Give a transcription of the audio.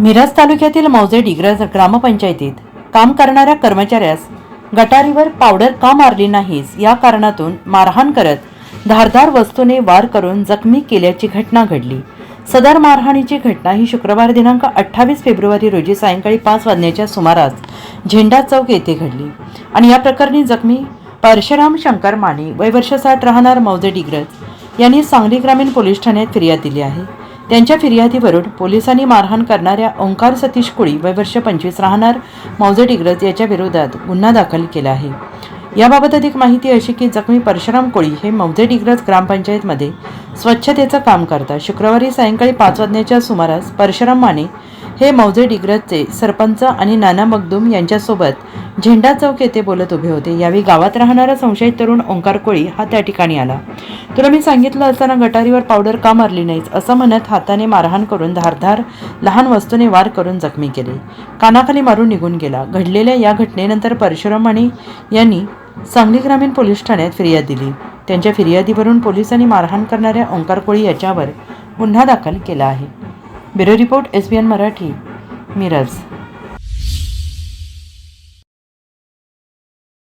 मिरज तालुक्यातील मौजे डिग्रज ग्रामपंचायतीत काम करणाऱ्या कर्मचाऱ्यास गटारीवर पावडर का मारली नाहीस या कारणातून मारहाण करत धारदार वस्तूने वार करून जखमी केल्याची घटना घडली. सदर मारहाणीची घटना ही शुक्रवार दिनांक अठ्ठावीस फेब्रुवारी रोजी सायंकाळी पाच वाजण्याच्या सुमारास झेंडा चौक येथे घडली आणि या प्रकरणी जखमी परशुराम शंकर माने वय वर्ष साठ राहणार मौजे डिग्रज यांनी सांगली ग्रामीण पोलीस ठाण्यात फिर्याद दिली आहे. त्यांच्या फिर्यादीवरून पोलिसांनी मारहाण करणाऱ्या ओंकार सतीश कुळी वय वर्ष पंचवीस राहणार मौजे डिग्रज याच्या विरोधात गुन्हा दाखल केला आहे. याबाबत अधिक माहिती अशी की जखमी परशुराम कोळी हे मौजे डिग्रज ग्रामपंचायतमध्ये स्वच्छतेचं काम करतात. शुक्रवारी सायंकाळी पाच वाजण्याच्या सुमारास परशुराम माने हे मौजे डिग्रजचे सरपंच आणि नाना मगदूम यांच्यासोबत झेंडा चौक येथे बोलत उभे होते. यावेळी गावात राहणारा संशयित तरुण ओंकार कोळी हा त्या ठिकाणी आला. तुला मी सांगितलं असताना गटारीवर पावडर का मारली नाहीस? असं म्हणत हाताने मारहाण करून धारधार लहान वस्तूने वार करून जखमी केले. कानाखाली मारून निघून गेला. घडलेल्या या घटनेनंतर परशुराम आणि यांनी सांगली ग्रामीण पोलीस ठाण्यात फिर्याद दिली. त्यांच्या फिर्यादीवरून पोलिसांनी मारहाण करणाऱ्या ओंकार कोळी याच्यावर गुन्हा दाखल केला आहे. Bureau report S B N Marathi Miraj.